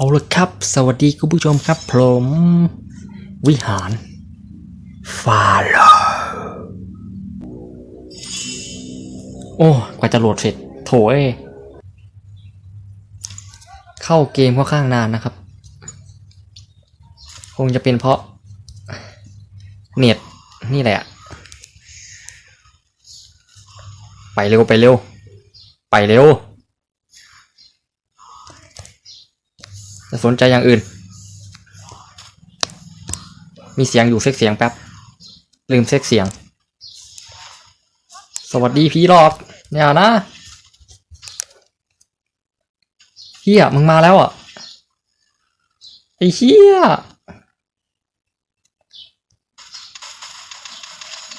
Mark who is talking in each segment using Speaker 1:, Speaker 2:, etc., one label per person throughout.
Speaker 1: เอาละครับ สวัสดีคุณผู้ชมครับ ผม วิหาร ฟาโลโอ้ กว่าจะโหลดเสร็จ โถเอเข้าเกมค่อนข้างนานนะครับ คงจะเป็นเพราะ เน็ต นี่แหละ ไปเร็วไปเร็ว ไปเร็ว จะสนใจอย่างอื่น มีเสียงอยู่เซ็กเสียงแป๊บ ลืมเซ็กเสียง สวัสดีพี่หลอกเนี่ยนะเฮียมึงมาแล้วอะไอ้เฮีย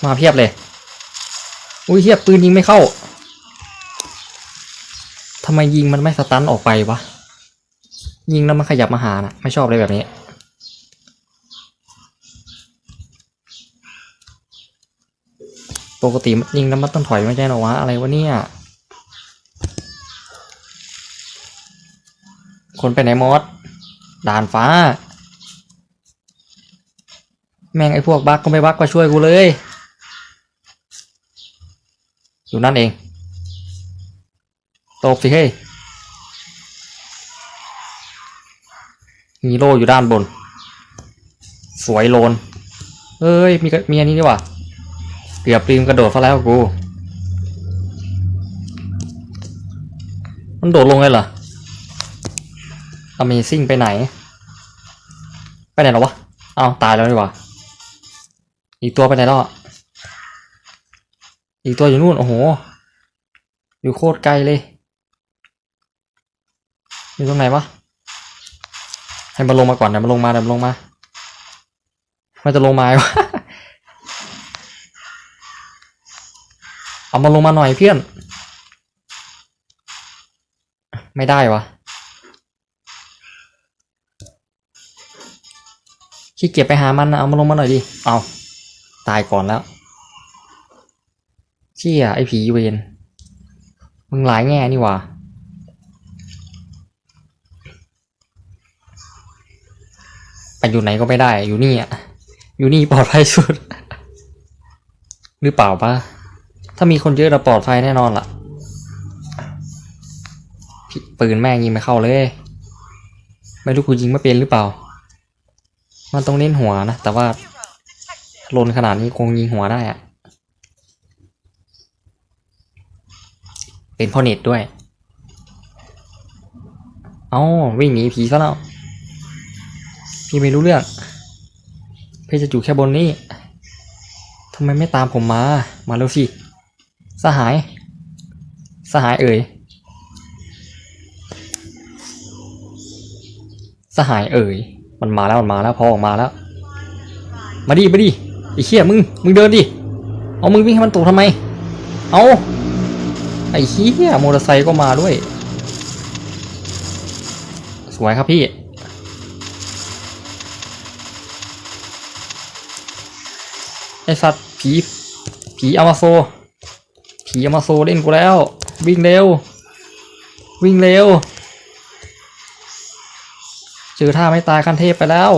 Speaker 1: มาเพียบเลย อุ้ยเฮียปืนยิงไม่เข้าทำไมยิงมันไม่สตันออกไปวะ ยิงแล้วมันขยับมาหานะไม่ชอบเลยแบบนี้ ปกติยิงแล้วมันต้องถอยไม่ใช่หรอวะ อะไรวะเนี่ย คนไปไหนมอสด่านฟ้า แม่งไอ้พวกบักก็ไม่บักมาช่วยกูเลย อยู่นั่นเองตบสิเฮ้ มีโล่อยู่ด้านบน สวยโลน เอ้ย มีมีอันนี้ดีกว่าเกือบลืมกระโดดซะแล้วกู มันโดดลงเลยเหรอ Amazing ไปไหน ไปไหนแล้ววะ เอาตายแล้วดีกว่า อีกตัวไปไหนแล้วออีกตัวอยู่นู่น โอ้โห อยู่โคตรไกลเลย อยู่ตรงไหนวะ ให้มันลงมาก่อนเดี๋ยวมันลงมาเดี๋ยวมันลงมา มันจะลงมาไหมวะเอามันลงมาหน่อยเพื่อน ไม่ได้วะขี้เกียจไปหามันนะเอามันลงมาหน่อยดิ เอาตายก่อนแล้วเชี่ยไอ้ผีเวนมึงหลายแง่นี่ว่า ไปอยู่ไหนก็ไม่ได้อยู่นี่อะอยู่นี่ปลอดภัยสุด หรือเปล่าปะถ้ามีคนเยอะเราปลอดภัยแน่นอนล่ะปืนแม่งยิงไม่เข้าเลย ไม่รู้กูยิงไม่เป็นหรือเปล่า มันต้องเน้นหัวนะ แต่ว่าลนขนาดนี้คงยิงหัวได้อะเป็นพ่อเน็ตด้วย เอ้าวิ่งหนีผีซะแล้ว พี่ไม่รู้เรื่อง พี่จะอยู่แค่บนนี้ทำไมไม่ตามผมมา มาเร็วสิสหาย สหายเอ่ย สหายเอ่ย มันมาแล้วมันมาแล้วพอออกมาแล้ว มาดิมาดิไอ้เชี่ยมึง มึงเดินดิ เอามึงวิ่งให้มันตกทำไม เอาไอ้เชี่ยมอเตอร์ไซค์ก็มาด้วย สวยครับพี่ ไอสัตว์ผี ผีอามาโซ ผีอามาโซเล่นกูแล้ว วิ่งเร็ว วิ่งเร็ว เจอท่าไม่ตายคันเทพไปแล้ว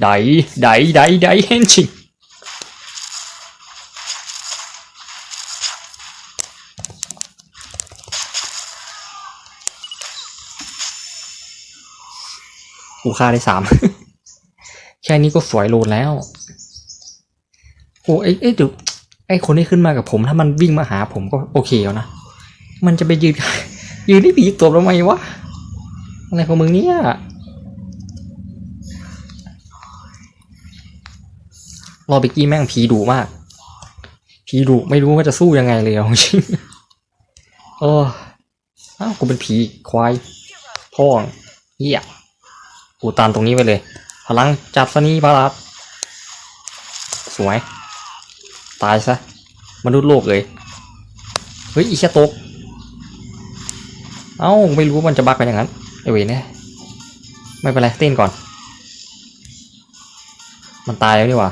Speaker 1: ไดไดไดไดเฮนชิกูฆ่าได้สาม แค่นี้ก็สวยโลนแล้ว โอ้ไอ้ไอ้เดี๋ยวไอ้คนที่ขึ้นมากับผมถ้ามันวิ่งมาหาผมก็โอเคแล้วนะ มันจะไปยืน ยืนที่ผีตัวทำไมวะ อะไรของมึงเนี่ยรอไปกี้แม่งผีดุมาก ผีดุไม่รู้ว่าจะสู้ยังไงเลยเอาจริงเอออ้าวกูเป็นผีควายพ่องเหี้ยกูตามตรงนี้ไปเลย พลังจับสนีบารัดสวย ตายซะ มนุษย์โลกเลย เฮ้ยอีแค่ตก เอ้า ไม่รู้ว่ามันจะบักไปอย่างนั้นไอเวรเนี่ยไม่เป็นไรเต้นก่อน มันตายแล้วนี่ว่า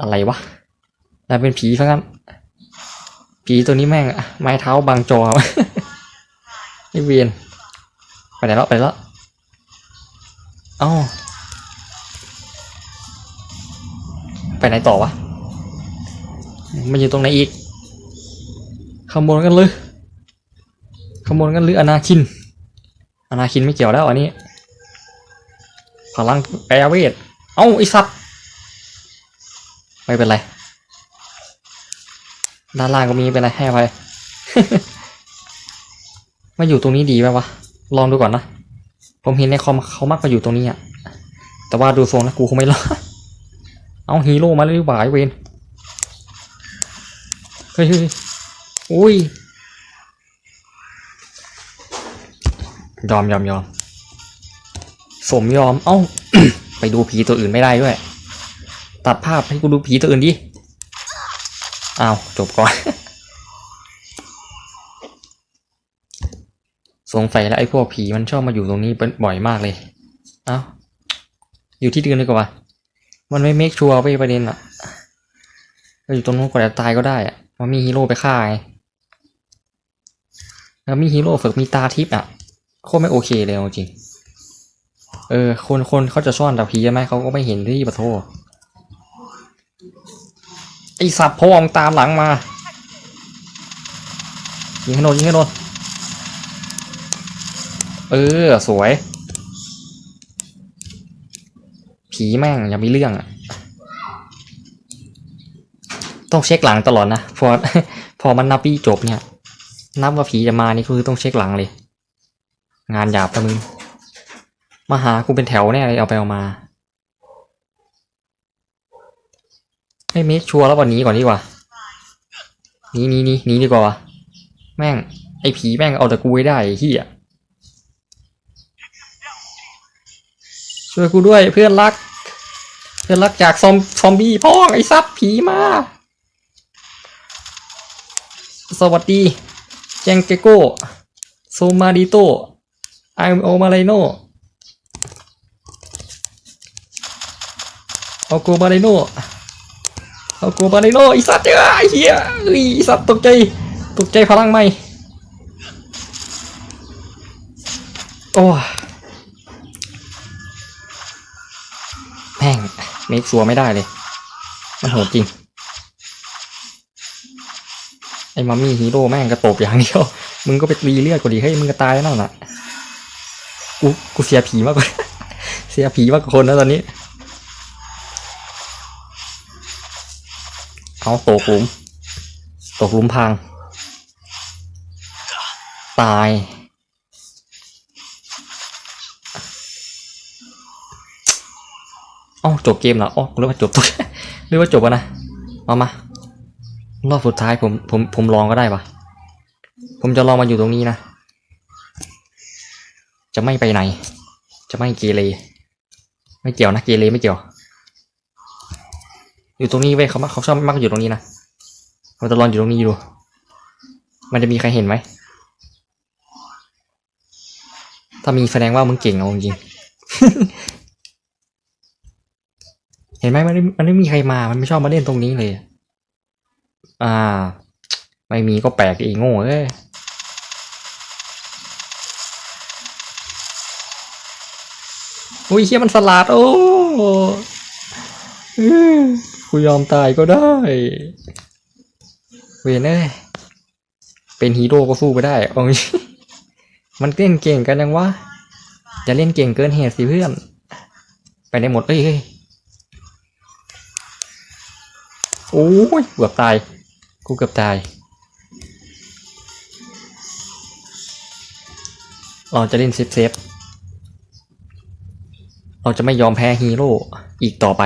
Speaker 1: อะไรวะน่าเป็นผีซะงั้น ผีตัวนี้แม่งไม้เท้าบางจอไอเวียนไหนแล้วไปแล้วเอ้า ไปไหนต่อวะ มันอยู่ตรงไหนอีก ขโมยกันเลยขโมยกันหรืออนาคิน อนาคินไม่เกี่ยวแล้วอันนี้ พลังแปรเวท เอ้าไอสัตว์ ไม่เป็นไร ด้านล่างก็มีเป็นไรให้ไป มาอยู่ตรงนี้ดีไหมวะ ลองดูก่อนนะ ผมเห็นในคอมเขามักมาอยู่ตรงนี้อะแต่ว่าดูทรงนะกูคงไม่รอด เอาฮีโร่มาเลยดีกว่าไอ้เวนเฮ้ยเฮ้ยอุ้ยยอมยอมยอมสมยอม เอ้า ไปดูผีตัวอื่นไม่ได้ด้วย ตัดภาพให้กูดูผีตัวอื่นดิอ้าวจบก่อน สงสัยแล้วไอ้พวกผีมันชอบมาอยู่ตรงนี้เป็นบ่อยมากเลย เอ้า อยู่ที่เดิมดีกว่า มันไม่เมคชัวร์ไปประเด็นอะก็อยู่ตรงนู้นก็จะตายก็ได้อะมันมีฮีโร่ไปฆ่าไงแล้วมีฮีโร่ฝึกมีตาทิพย์อะโคตรไม่โอเคเลยจริง เออ คนคนเขาจะซ่อนแต่ผีใช่ไหมเขาก็ไม่เห็นที่ปะโทไอสับพองตามหลังมา ยิงให้โดนยิงให้โดนเออ สวย ผีแม่งอย่ามีเรื่องอะต้องเช็คหลังตลอดนะพอพอมันนับปีจบเนี่ย นับว่าผีจะมานี่คือต้องเช็คหลังเลย งานหยาบตะมึงมาหากูเป็นแถวแน่เลยเอาไปเอามาให้เมคชัวร์แล้ววันนี้ก่อนดีกว่านี้นี้นี้นี้ดีกว่าแม่ง ไอ้ผีแม่งเอาแต่กูไว้ได้เฮียช่วยกูด้วยเพื่อนรัก เพื่อนรักจากซอมซอมบี้พ่อไอ้ซับผีมา สวัสดี แจงเกโก้โซมาดิโตไอโอมาไลโนเอาโกบาเลโนเอาโกบาเลโนไอสัตว์เจ้าไอเหี้ยไอสัตว์ตกใจตกใจพลังใหม่โอ้ เมคซัวไม่ได้เลย มันโหดจริง ไอ้มัมมี่ฮีโร่แม่งกระตบอย่างเดียว มึงก็ไปรีเลือดกูดิเฮ้ยมึงก็ตายแล้วนั่นน่ะ กูกูเสียผีมากกว่าเสียผีมากกว่าคนนะตอนนี้ เอาตกหลุม ตกหลุมพัง ตาย อ้าจบเกมแล้วอ๋อเรียกว่าจบตัวเรียกว่าจบแล้วนะมามารอบสุดท้ายผมผมผมลองก็ได้ปะผมจะลองมาอยู่ตรงนี้นะ จะไม่ไปไหน จะไม่เกเรไม่เกี่ยวนะเกเรไม่เกี่ยว อยู่ตรงนี้เว้ยเขาเขาชอบมักอยู่ตรงนี้นะเราจะลองอยู่ตรงนี้ดู มันจะมีใครเห็นไหม ถ้ามีแสดงว่ามึงเก่งเอาจริง ห็นไหมมันไม่มันไม่มีใครมา มันไม่ชอบมาเล่นตรงนี้เลย อ่า ไม่มีก็แปลกอีกโง่เอ้ยอุ้ยเฮียมันสลัดโอ้อื้อกูยอมตายก็ได้ เวยนเอ้ยเป็นฮีโร่ก็สู้ไปได้เอาจริงมันเล่นเก่งกันยังวะจะเล่นเก่งเกินเหตุสิเพื่อน ไปได้หมดเอ้ย โอ้ยเกือบตาย กูเกือบตาย เราจะเล่นเซฟเซฟเราจะไม่ยอมแพ้ฮีโร่อีกต่อไป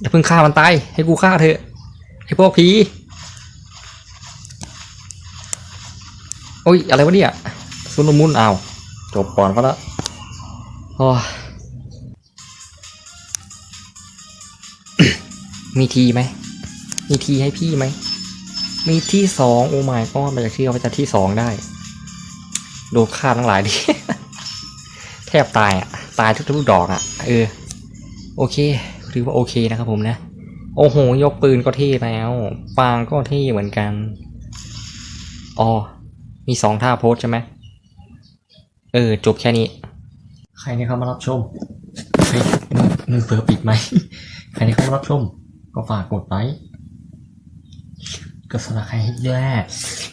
Speaker 1: อย่าเพิ่งฆ่ามันตาย ให้กูฆ่าเถอะ ไอ้พวกผี โอ้ย อะไรวะเนี่ยซุนมุนอ้าวจบก่อนก็แล้วโอ้ย มีทีไหม มีทีให้พี่ไหม มีที่สองโอ้ไม่ก็มานจะเชื่อว่าจะที่สองได้ โดนฆ่าทั้งหลายดิ แทบตายอะ ตายทุกทุกดอกอะ เออ โอเค ถือว่าโอเคนะครับผมนะ โอ้โห ยกปืนก็เท่แล้ว ปางก็เท่เหมือนกัน อ๋อ มีสองท่าโพสใช่ไหม เออ จบแค่นี้ ใครเนี่ยเขามารับชมเฮ้ยมึงเผลอปิดไหมใครนี่เข้ามารับชม ก็ฝากกดไลค์กดสมัครให้ด้วย